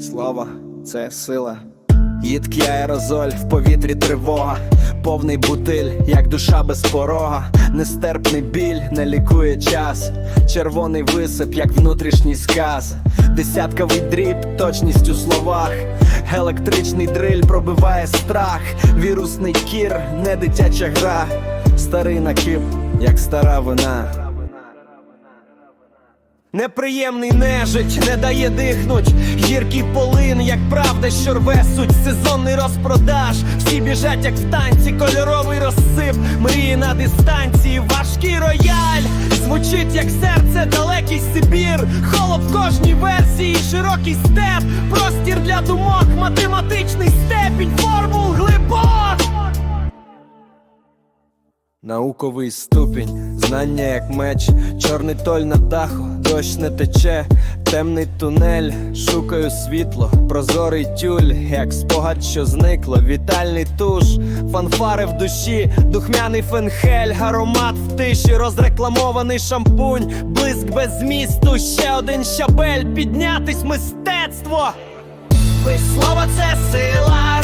слово це сила. Їдкий аерозоль в повітрі тривога, повний бутиль, як душа без порога, нестерпний біль не лікує час, червоний висип, як внутрішній сказ, десятковий дріб, точність у словах, електричний дриль пробиває страх, вірусний кір, не дитяча гра, старий накип, як стара вина. Неприємний нежить не дає дихнуть, гіркий полин, як правда, що рве суть, сезонний розпродаж, всі біжать, як в танці, кольоровий розсип, мрії на дистанції, важкий рояль, звучить як серце, далекий Сибір, холод в кожній версії, широкий степ, простір для думок, математичний степінь, Науковий ступінь, знання як меч, чорний толь на даху, дощ не тече, темний тунель, шукаю світло, прозорий тюль, як спогад, що зникло, вітальний туш, фанфари в душі, духмяний фенхель, аромат в тиші, розрекламований шампунь, блиск без змісту, ще один щабель, піднятись мистецтво. Слово це сила,